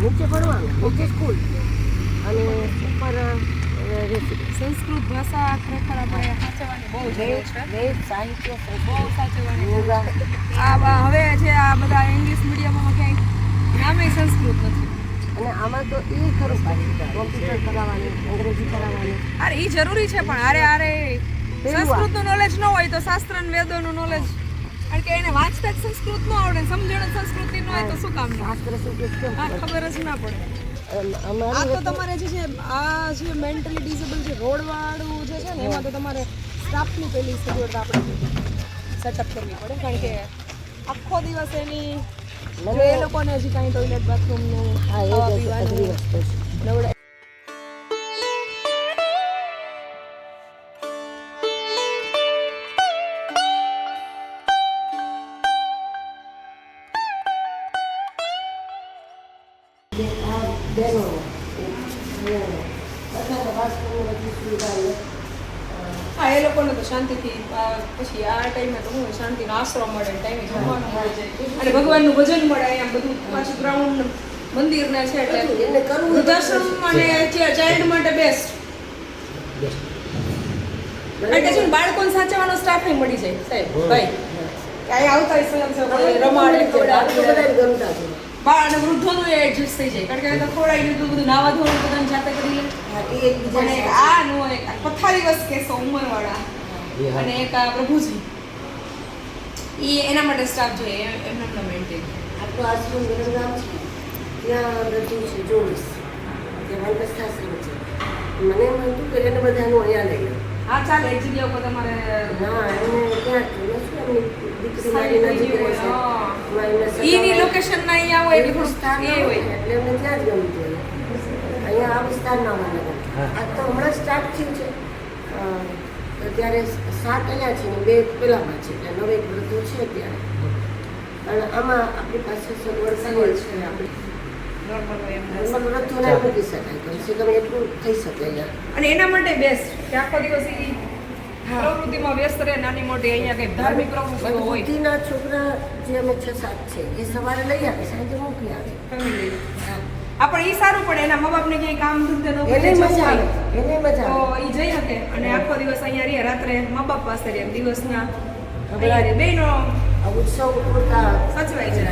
નીચે ભણવાનું નીચે સ્કૂલ અને ઉપર સંસ્કૃત ભાષા ખરેખર આપણે સાચવવાની બહુ જરૂર છે. સાહિત્ય બહુ સાચવવાની આ હવે જે આ બધા ઇંગ્લિશ મીડિયમમાં ક્યાંય નામે સંસ્કૃત નથી. અને આમાં તો એ ખરું કોમ્પ્યુટર કરાવવાની અંગ્રેજી કરાવવાની. અરે એ જરૂરી છે પણ અરે અરે સંસ્કૃતનું નોલેજ ન હોય તો શાસ્ત્ર અને વેદોનું નોલેજ કારણ કે એને વાંચતા જ સંસ્કૃત નો આવડે સમજણ સંસ્કૃતિ નો હોય તો શું કામ શાસ્ત્ર કેમ ખબર? જ ના પડે. આ તો તમારે જે છે આ જે મેન્ટલી ડિસેબલ છે રોડ વાળું જે છે ને એમાં તો તમારે સ્ટાફની પેલી સગવડ આપણે સેટઅપ કરવી પડે કારણ કે આખો દિવસ એની એ લોકોને હજી કાંઈ ટોયલેટ બાથરૂમનું ખાવા પીવાનું નવડા બહેનો છે. હા એ લોકોને તો શાંતિથી પછી આ ટાઈમે તો હું શાંતિનો આશરો મળે ટાઈમે જમવાનું મળી જાય અને ભગવાનનું ભજન મળે અહીંયા બધું પાછું ગ્રાઉન્ડ મંદિર ને છે એટલે વૃદ્ધાશ્રમ અને ચાઇલ્ડ માટે બેસ્ટ એટલે કે છે બાળકોને સાચવવાનો સ્ટાફ મળી જાય સાહેબ ભાઈ. ક્યાંય આવતા હોય સ્વયંસેવકો રમાડે. ગમતા છે. બાળ અને વૃદ્ધોનું એડજસ્ટ થઈ જાય. કારણ કે તો ખોરાઈ લીધું બધું નાવા ધોવાનું બધાને જાતે કરી લે. એક આ નો એક આ પથારી વસ કેસો ઉંમરવાળા. અને એક આ પ્રભુજી. એ એના માટે સ્ટાફ જોઈએ એમ- એમને એમને મેન્ટેન આપણું આશ્રમ વિરમગામ છે ત્યાં બધું છે જોડીશ ત્યાં વનસ્થાશ્રમ છે. મને એમ હતું કે એને બધાનું અહીંયા લઈ લે. હા ચાલે એક જગ્યા ઉપર તમારે હા એને ત્યાં જ ઈની લોકેશન ના અહીંયા હોય એ એટલે વિસ્તાર એ હોય એટલે ત્યાં જ ગમતું હોય. અહીંયા આ વિસ્તારના મને આ તો હમણાં સ્ટાર્ટ થયું છે. ત્યારે સાત અહીંયા છે ને બે પેલામાં છે એટલે નવે વૃદ્ધો છે અત્યારે. અને આમાં આપણી પાસે સગવડ સગવડ છે આપણી. નોર્મલ વૃદ્ધોને મૂકી શકાય કમ એટલું થઈ શકે અહીંયા. અને એના માટે બેસ્ટ કે આખો દિવસ ઈ પ્રવૃત્તિમાં વ્યસ્ત રહે નાની મોટી અહીંયા કઈ ધાર્મિક પ્રવૃત્તિઓ હોય. બુદ્ધિના છોકરા જે અમે છ સાત છે એ સવારે લઈ આવે સાંજે મોકલી આવે. આપણે ઈ સારું પડે એના મા બાપને ક્યાંય કામ ધંધે ન એને મજા આવે એને મજા તો ઈ જઈ શકે અને આખો દિવસ અહીંયા રહે રાત્રે મા બાપ પાસે રહે દિવસના. બેનો ઉત્સવ પૂરતા સચવાય છે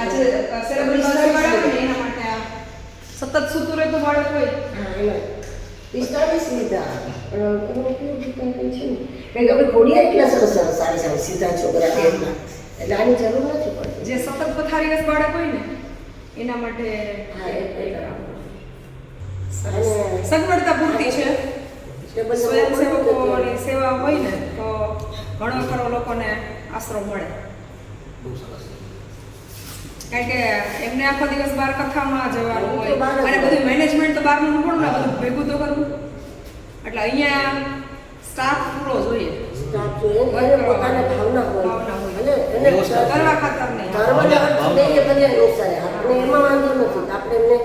આજે સેરેબ્રલ પાલ્સી વાળા એના માટે સતત સૂતું રહેતું બાળક હોય. પિસ્તાળીસ લીધા. પણ એનું કે કંઈ છે ને કારણ કે આપણે ઘોડિયા એટલા સરસ સરસ સારા સારા સીધા છોકરા છે એટલા આની જરૂર નથી પડતી. જે સતત પથારીવશ બાળક હોય ને એના માટે સરસ. સગવડતા પૂરતી છે. સ્વયંસેવકોની સેવા હોય ને તો ઘણો ખરો લોકોને આશરો મળે. કારણ કે એમને આખો દિવસ બાર કથામાં જવાનું હોય. બહાર અને બધું મેનેજમેન્ટ તો બહારનું ને બધું ભેગું તો કરવું એટલે અહીંયા સ્ટાફ પૂરો જોઈએ. એમાં વાંધો નથી. આપણે એમને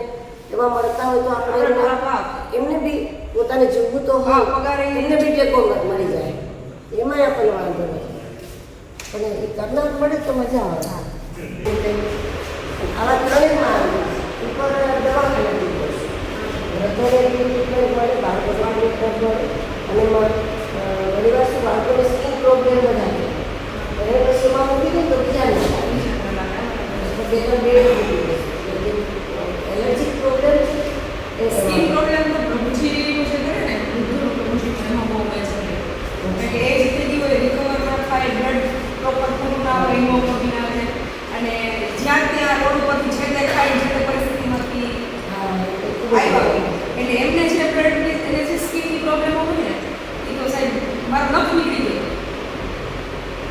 એવા મળતા હોય તો આપણે આપણે એમને બી પોતાને જીવવું તો પગાર એમને બી ટેકો મળી જાય. એમાં આપણને વાંધો નથી. પણ એ કરનાર મળે તો મજા આવે. આવા ત્રણેયમાં ઉપર દવાખાના બી ટ્રીટમેન્ટ મળે બાળકોને ટ્રીટમેન્ટ મળે અને એમાં અ, ઘણી વાર શું બાળકોને સ્કીન પ્રોબ્લેમ છે એને પછી એમાં મૂકી દે તો બીજા આવે બે ત્રણ બે એલર્જી પ્રોબ્લેમ છે એ સ્કિન પ્રોબ્લેમ તો પ્રભુજીનું જે કરે ને વૃદ્ધોનું પ્રભુજી એમાં બહુ હોય છે કારણ કે એ જ થઈ ગયું હોય રિકવર ના થાય બ્લડ પ્રોપર પૂરું ના હોય હિમોગ્લોબિન ના રહે અને જ્યાં ત્યાં રોડ ઉપરથી જે દેખાય જે તે પરિસ્થિતિમાંથી હા એ ખૂબ જ આવ્યા હોય એટલે એમને જે બ્લડ એને જે સ્કિનની પ્રોબ્લેમ હોય ને એ તો સાહેબ મારું નખ નીકળી ગયું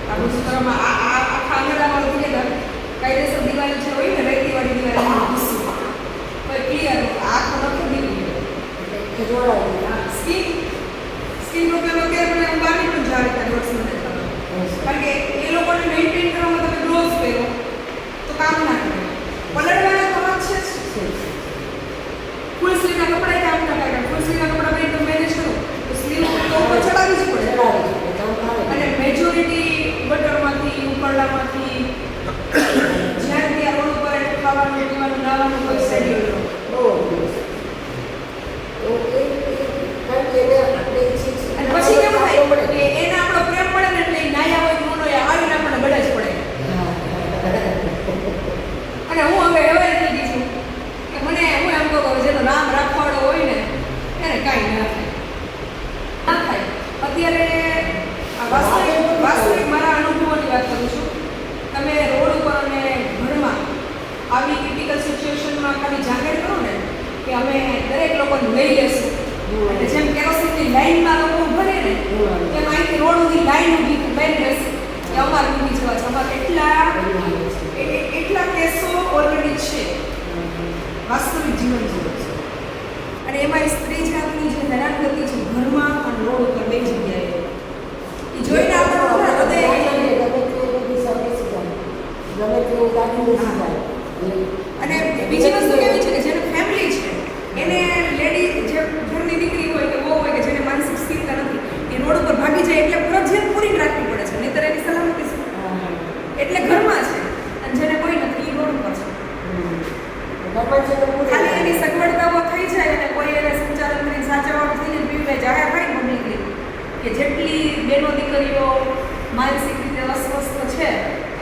આપણું શું કરવામાં આ આ આખા આંગણામાં together કાયદેસર દિવાલ જે હોય ને રેતીવાળી દિવાલ પીવાનું નાવાનું કોઈ શેડ્યુલ બહુ અઘરું છે. તો એ એ- કારણ કે એને આપણે ઈચ્છીએ છીએ અને કે પછી કેવું આપણો થાય મળે. કે એને આપણો પ્રેમ મળે ને એટલે ઈ નાયા હોય કે ન હોય આવીને આપણને ગળે જ પડે અને હું હવે એવા થઈ ગઈ છું કે મને હું એમ કહું કે જેનો રામ રાખવાડો હોય ને એને કાંઈ ના થાય ના થાય અત્યારે આ વાસ્તવિક વાસ્તવિક મારા અનુભવોની વાત કરું છું તમે રોડ ઉપર અને ઘરમાં આવી ક્રિટિકલ સિચ્યુએશનમાં ખાલી જાહેર કરો ને કે અમે દરેક લોકોને લઈ લેશું. એટલે જેમ કેરોસીનની લાઈનમાં લોકો ભરે ને એમ અહીંથી રોડ સુધી લાઈન ઊભી લાઈન રહેશે કે અમારે ઊભી જવા છે. અમારે એટલા એટલા કેસો ઓલરેડી છે. વાસ્તવિક જીવન જીવે છે. અને એમાં સ્ત્રી જાતની જે હેરાનગતિ છે ઘરમાં અને રોડ ઉપર બે જગ્યાએ. એ જોઈને આપણને બધા હૃદય અને બીજી વસ્તુ કેવી છે કે એને લેડી જે ઘરની દીકરી હોય કે બહુ હોય કે જેને માનસિક સ્થિરતા નથી એ રોડ ઉપર ભાગી જાય એટલે ફરજિયાત પૂરી રાખવી પડે છે નહીતર એની સલામતી? એટલે ઘરમાં છે અને જેને કોઈ નથી એ રોડ ઉપર છે. ખાલી એની સગવડતાઓ થઈ જાય અને કોઈ એને સંચાલન કરીને સાચવવાનું થઈને પીવે જાહેર થાય પબ્લિકલી કે જેટલી બેનો દીકરીઓ માનસિક રીતે અસ્વસ્થ છે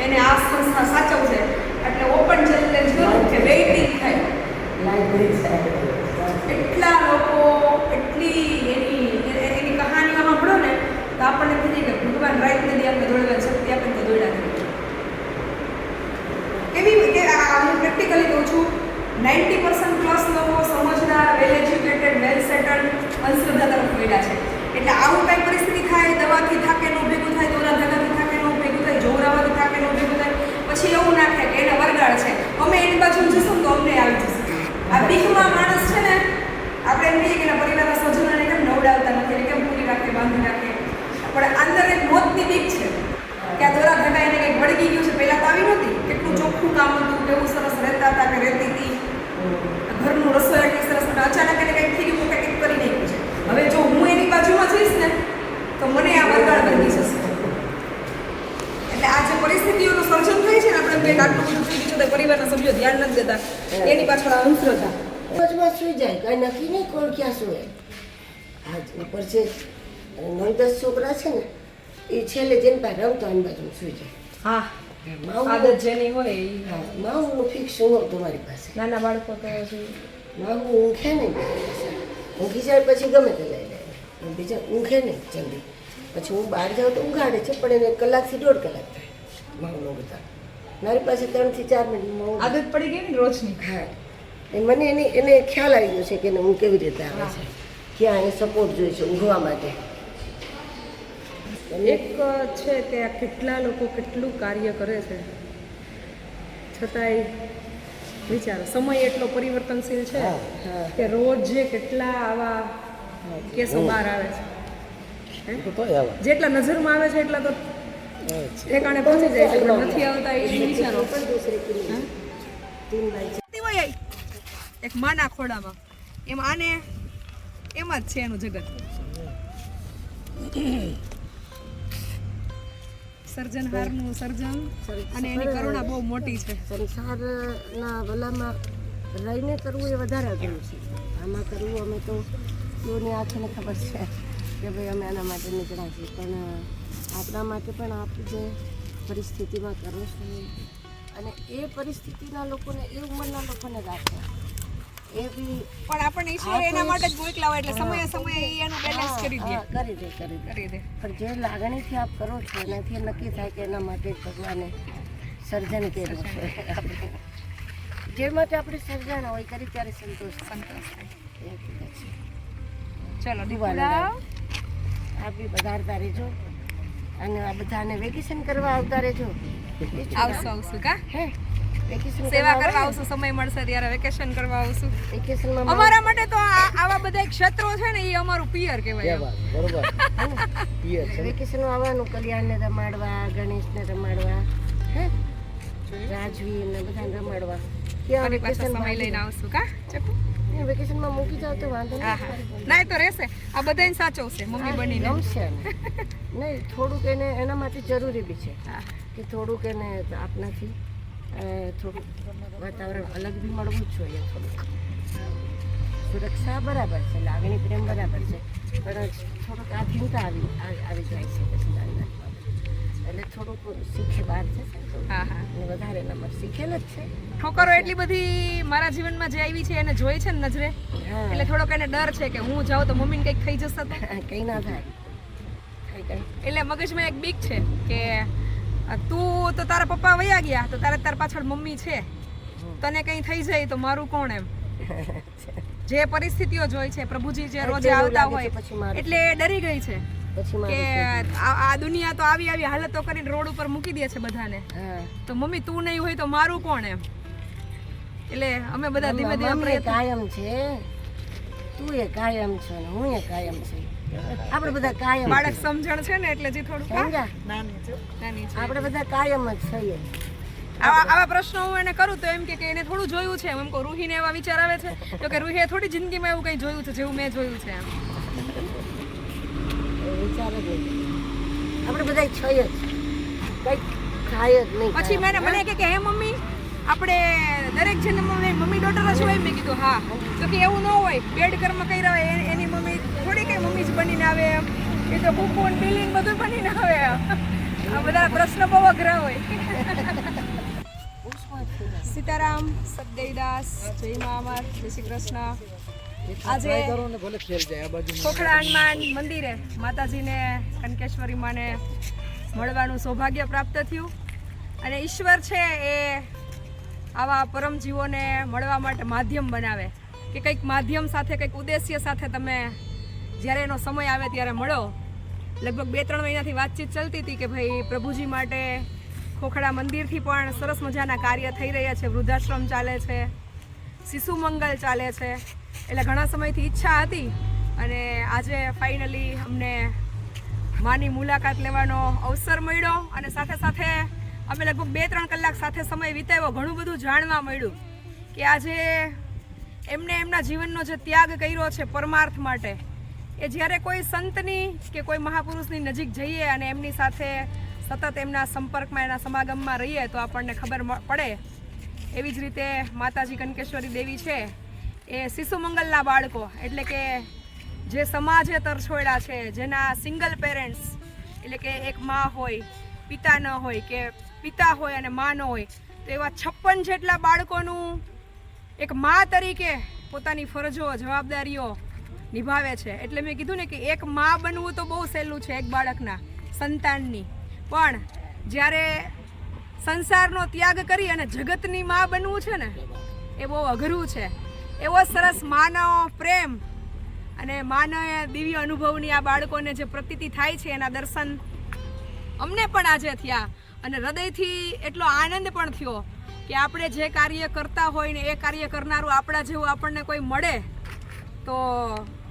એને આ સંસ્થા સાચવશે એટલે ઓપન ચેલેન્જ કરું કે વેઇટિંગ થાય. એટલા લોકો, એટલી એની એની કહાનીઓ સાંભળો ને, તો આપણને થઈ કે ભગવાન રાત નથી આપણે દોડવાની શક્તિ આપણને દોડ્યા એવી કે હું પ્રેક્ટિકલી કહું છું નાઇન્ટી પર્સન્ટ પ્લસ લોકો સમજદાર વેલ એજ્યુકેટેડ વેલ સેટલ્ડ અંધશ્રદ્ધા તરફ વળ્યા છે. એટલે આવું કંઈ પરિસ્થિતિ થાય, દવાથી થાકે નો ભેગું થાય, દોરા ધાગાથી થાકે નો ભેગું થાય જોરાવાથી થાકે નો ભેગું થાય, પછી એવું ના થાય કે એને વરગાડ છે. અમે એની બાજુ જઈશું તો અમને આવી જશે. આ બીકમાં એમ કે પરિવારના સ્વજનોને કેમ નવડાવતા નથી એને કેમ પૂરી રાખે બાંધી રાખે પણ અંદર એક મોતની બીક છે કે આ દોરા ધટા એને કંઈક વળગી ગયું છે. પહેલાં તો આવી નહોતી. કેટલું ચોખ્ખું કામ હતું, કેવું સરસ રહેતા હતા કે રહેતી હતી. ઘરનું રસોઈ એટલી સરસ અને અચાનક એને કંઈક થઈ ગયું કંઈક કરી નાખ્યું છે. હવે જો હું એની બાજુમાં જઈશ ને, તો મને આ વરગાડ બની જશે. એટલે આ જે પરિસ્થિતિઓનું સર્જન થાય છે ને, આપણે કંઈક આટલું બધું થઈ ગયું પરિવારના સભ્યો ધ્યાન નથી દેતા. એની પાછળ આ મગજમાં સુઈ જાય કાંઈ નક્કી નહીં કોણ ક્યાં સુવે. આજ ઉપર છે નવ દસ છોકરા છે ને એ છેલ્લે જેને પાસે રમતો એની બાજુ સુઈ જાય. હા આદત જેની હોય એ. હા માવું ફિક્સ નહોતું તમારી પાસે. નાના બાળકો તો છે માવું ઊંઘે નહીં ઊંઘી જાય પછી ગમે તે લઈ લે. બીજા ઊંઘે નહીં જલ્દી. પછી હું બહાર જાઉં તો ઊંઘાડે છે પણ એને કલાકથી દોઢ કલાક થાય માવું ઊંઘતા મારી પાસે ત્રણથી ચાર મિનિટ ઊંઘ આદત પડી ગઈ ને રોજની. હા. મને એની એને ખ્યાલ આવી ગયો છે કે એને હું કેવી રીતે આવે છે. ક્યાં એને સપોર્ટ જોઈએ છે ઊંઘવા માટે. એક છે કે આ કેટલા લોકો કેટલું કાર્ય કરે છે. છતાંય વિચારો સમય એટલો પરિવર્તનશીલ છે કે રોજ જે કેટલા આવા કેસો બહાર આવે છે. જેટલા નજરમાં આવે છે એટલા તો ઠેકાણે પહોંચી જાય છે નથી આવતા એ વિચારો. પણ દૂસરી કિલ્લી હા? તીન ભાઈ છે કેવી હોય એક માના ખોડામાં એમ આને એમાં જ છે એનું જગત. સર્જનહારનું સર્જન અને એની કરુણા બહુ મોટી છે. સંસારના વલામાં રહીને કરવું એ વધારે અઘરું છે. આમાં કરવું અમે તો યોને આંખને ખબર છે કે ભાઈ અમે આના માટે નીકળ્યા છીએ. પણ આપણા માટે પણ આપ જે પરિસ્થિતિમાં કરો છો અને એ પરિસ્થિતિના લોકોને, એ ઉંમરના લોકોને રાખે. એ બી પણ આપણને ઈશ્વર એના માટે જ મોકલા હોય એટલે સમયે સમયે એનું બેલેન્સ કરી દે. કરી દે કરી દે. કરી દે. પણ જે લાગણીથી આપ કરો છો એનાથી નક્કી થાય કે એના માટે ભગવાને સર્જન કર્યું છે. જે માટે આપણે સર્જન હોય કરી ત્યારે સંતોષ સંતોષ ચલો દીપુડા આપ બી પધારતા રહેજો. અને આ બધાને વેકેશન કરવા આવતા રહેજો. આવશો આવશું કા? હે? સેવા કરવા આવશું સમય મળશે ત્યારે વેકેશન કરવા આવશું. વેકેશનમાં અમારા માટે તો આવા બધા ક્ષેત્રો છે ને એ અમારું પિયર કહેવાય. વેકેશનમાં આવવાનું કલ્યાણને રમાડવા ગણેશને રમાડવા હે? રાજવીને બધાને રમાડવા. સમય લઈને આવશું કા? ચકુ વેકેશનમાં મૂકી જાવ તો વાંધો નહીં. ના તો રહેશે. આ બધાને સાચવશે મમ્મી બનીને. ગમશે નહીં થોડુંક એને એના માટે જરૂરી બી છે હા. કે થોડુંક એને આપનાથી થોડુંક વાતાવરણ અલગ બી મળવું જ જોઈએ થોડુંક. સુરક્ષા બરાબર છે લાગણી પ્રેમ બરાબર છે પણ થોડુંક આધીનતા આવી આવી આવી જાય છે પછી નાની એટલે થોડુંક શીખે બહાર છે. હા હા. વધારે નંબર શીખેલ જ છે. ઠોકરો એટલી બધી મારા જીવનમાં જે આવી છે એને જોઈ છે ને નજરે? એટલે થોડોક એને ડર છે કે હું જાઉં તો મમ્મીને કંઈક થઈ જશે કંઈ ના થાય. એટલે મગજમાં એક બીક છે કે તું તો તારા પપ્પા વયા ગયા તો તારે તાર પાછળ મમ્મી છે. તને કંઈ થઈ જાય તો મારું કોણ એમ? જે પરિસ્થિતિઓ જોઈ છે પ્રભુજી જે રોજે આવતા હોય. એટલે ડરી ગઈ છે કે આ દુનિયા તો આવી આવી હાલતો કરીને રોડ ઉપર મૂકી દે છે બધાને. તો મમ્મી તું નહીં હોય તો મારું કોણ એમ? એટલે અમે બધા ધીમે ધીમે કાયમ છે. તું એ કાયમ છે હું એ કાયમ છે. આપણે બધા કાયમ બાળક સમજણ છે ને એટલે જે થોડું સમજ્યા? નાની છે આપણે બધા કાયમ જ છીએ. આવા આવા પ્રશ્નો હું એને કરું તો એમ કે એને થોડું જોયું છે એમ. કહું રૂહીને એવા વિચાર આવે છે? તો કે રૂહીએ થોડી જિંદગીમાં એવું કંઈ જોયું છે જેવું મેં જોયું છે એમ. વિચાર જ આપણે બધા છીએ જ. કંઈક થાય જ નહીં. પછી મેં મને કે હે મમ્મી આપણે દરેક જન્મ મમ્મી ડોટર જ હોય. મેં કીધું હા. તો કે એવું ન હોય. બેડ કર્મ કર્યા હોય એની મમ્મી જ બનીને આવે એમ. એ તો કુકુ ને બધું બનીને આવે આ બધા પ્રશ્ન બહુ અઘરા હોય. સીતારામ સદગઈદાસ જય મહામાર જય શ્રી કૃષ્ણ. આજે ખોખડા હનુમાન મંદિરે માતાજીને, કનકેશ્વરી મળવાનું સૌભાગ્ય પ્રાપ્ત થયું. અને ઈશ્વર છે એ આવા પરમ જીવોને મળવા માટે માધ્યમ બનાવે. કે કંઈક માધ્યમ સાથે, કંઈક ઉદ્દેશ્ય સાથે તમે જ્યારે એનો સમય આવે ત્યારે મળો. લગભગ બે ત્રણ મહિનાથી વાતચીત ચાલતી હતી કે ભાઈ, પ્રભુજી માટે ખોખડા મંદિરથી પણ સરસ મજાના કાર્ય થઈ રહ્યા છે. વૃદ્ધાશ્રમ ચાલે છે. શિશુ મંગલ ચાલે છે. એટલે ઘણા સમયથી ઈચ્છા હતી અને આજે ફાઇનલી અમને માની મુલાકાત લેવાનો અવસર મળ્યો અને સાથે સાથે અમે લગભગ બે ત્રણ કલાક સાથે સમય વિતાવ્યો. ઘણું બધું જાણવા મળ્યું કે આજે એમને એમના જીવનનો જે ત્યાગ કર્યો છે પરમાર્થ માટે એ જ્યારે કોઈ સંતની કે કોઈ મહાપુરુષની નજીક જઈએ અને એમની સાથે સતત એમના સંપર્કમાં, એના સમાગમમાં રહીએ, તો આપણને ખબર પડે. એવી જ રીતે માતાજી કનકેશ્વરી દેવી છે, એ શિશુમંગલના બાળકો. એટલે કે જે સમાજે તરછોડ્યા છે, જેના સિંગલ પેરેન્ટ્સ એટલે કે એક મા હોય, પિતા ન હોય, કે પિતા હોય અને મા ન હોય, તો એવા છપ્પન જેટલા બાળકોનું એક મા તરીકે પોતાની ફરજો, જવાબદારીઓ નિભાવે છે. એટલે મેં કીધું ને કે એક મા બનવું તો બહુ સહેલું છે એક બાળકના, સંતાનની. પણ જ્યારે સંસારનો ત્યાગ કરી અને જગતની મા બનવું છે ને, એ બહુ અઘરું છે. એવો સરસ માનો પ્રેમ અને માનો દિવ્ય અનુભવની આ બાળકોને જે પ્રતીતિ થાય છે એના દર્શન અમને પણ આજે થયા અને હૃદયથી એટલો આનંદ પણ થયો કે આપણે જે કાર્ય કરતા હોય ને એ કાર્ય કરનારું આપણા જેવું આપણને કોઈ મળે તો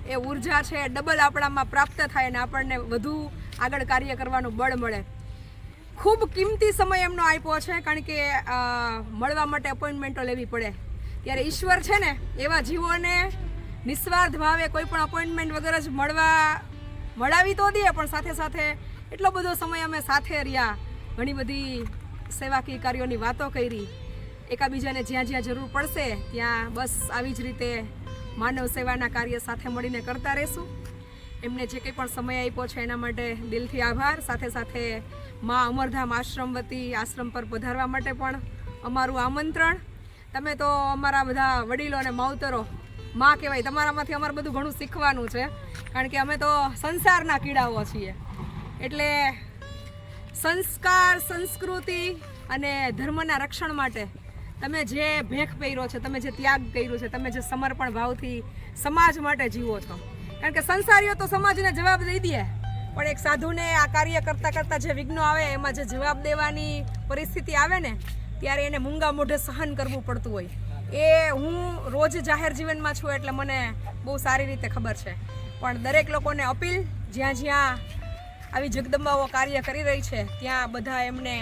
એ ઊર્જા છે, ડબલ આપણામાં પ્રાપ્ત થાય અને આપણને વધુ આગળ કાર્ય કરવાનું બળ મળે. ખૂબ કિંમતી સમય એમનો આપ્યો છે, કારણ કે મળવા માટે અપોઇન્ટમેન્ટો લેવી પડે. ત્યારે ઈશ્વર છે ને, એવા જીવોને નિસ્વાર્થ ભાવે કોઈ પણ અપોઇન્ટમેન્ટ વગર જ મળવા, મળાવી તો દે, પણ સાથે સાથે એટલો બધો સમય અમે સાથે રહ્યા. ઘણી બધી સેવાકીય કાર્યોની વાતો કરી. એકાબીજાને જ્યાં જ્યાં જરૂર પડશે, ત્યાં બસ આવી જ રીતે માનવ સેવાના કાર્ય સાથે મળીને કરતા રહેશું. એમને જે કંઈ પણ સમય આપ્યો છે એના માટે દિલથી આભાર. સાથે સાથે મા અમરધામ આશ્રમ વતી આશ્રમ પર પધારવા માટે પણ અમારું આમંત્રણ. તમે તો અમારા બધા વડીલો અને માવતરો, માં કહેવાય, તમારામાંથી અમારે બધું ઘણું શીખવાનું છે, કારણ કે અમે તો સંસારના કીડાઓ છીએ. એટલે સંસ્કાર, સંસ્કૃતિ અને ધર્મના રક્ષણ માટે તમે જે ભેખ પહેર્યો છે, તમે જે ત્યાગ કર્યો છે, તમે જે સમર્પણ ભાવથી સમાજ માટે જીવો છો. કારણ કે સંસારીઓ તો સમાજને જવાબ દઈ દે, પણ એક સાધુને આ કાર્ય કરતાં કરતાં જે વિઘ્નો આવે, એમાં જે જવાબ દેવાની પરિસ્થિતિ આવે ને, ત્યારે એને મૂંગા મોઢે સહન કરવું પડતું હોય. એ હું રોજ જાહેર જીવનમાં છું એટલે મને બહુ સારી રીતે ખબર છે. પણ દરેક લોકોને અપીલ, જ્યાં જ્યાં આવી જગદંબાઓ કાર્ય કરી રહી છે, ત્યાં બધા એમને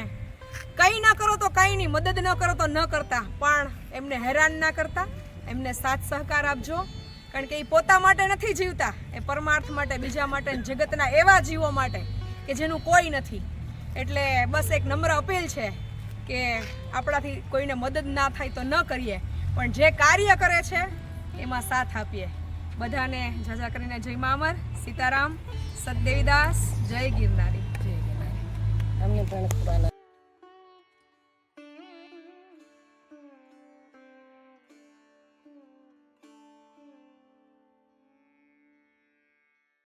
કંઈ ના કરો તો કંઈ નહીં મદદ ન કરો તો ન કરતા, પણ એમને હેરાન ના કરતા, એમને સાથ સહકાર આપજો. કારણ કે એ પોતા માટે નથી જીવતા, એ પરમાર્થ માટે, બીજા માટે જગતના એવા જીવો માટે કે જેનું કોઈ નથી. એટલે બસ એક નમ્ર અપીલ છે કે આપણાથી કોઈને મદદ ના થાય તો ન કરીએ, પણ જે કાર્ય કરે છે, એમાં સાથ આપીએ. બધાને જાજા કરીને જય મામર સીતારામ સતદેવીદાસ જય ગિરનારી. ખૂબ આનંદ